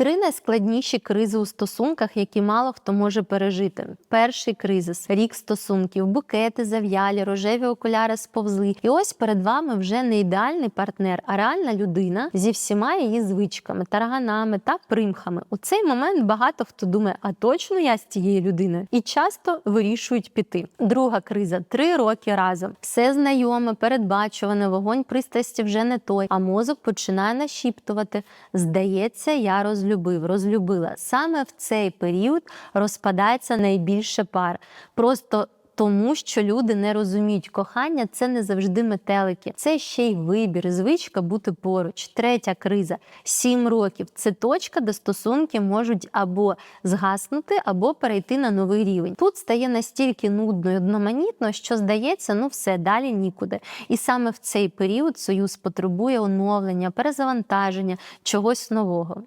Три найскладніші кризи у стосунках, які мало хто може пережити. Перший кризис рік стосунків, букети зав'ялі, рожеві окуляри сповзли. І ось перед вами вже не ідеальний партнер, а реальна людина зі всіма її звичками, тарганами та примхами. У цей момент багато хто думає, а точно я з цією людиною, і часто вирішують піти. Друга криза три роки разом. Все знайоме, передбачуване, вогонь пристрасті вже не той, а мозок починає нашіптувати. Здається, я розлюбив, розлюбила. Саме в цей період розпадається найбільше пар. Просто тому, що люди не розуміють, кохання це не завжди метелики, це ще й вибір, звичка бути поруч. Третя криза сім років. Це точка, де стосунки можуть або згаснути, або перейти на новий рівень. Тут стає настільки нудно і одноманітно, що здається, ну все далі нікуди. І саме в цей період союз потребує оновлення, перезавантаження, чогось нового.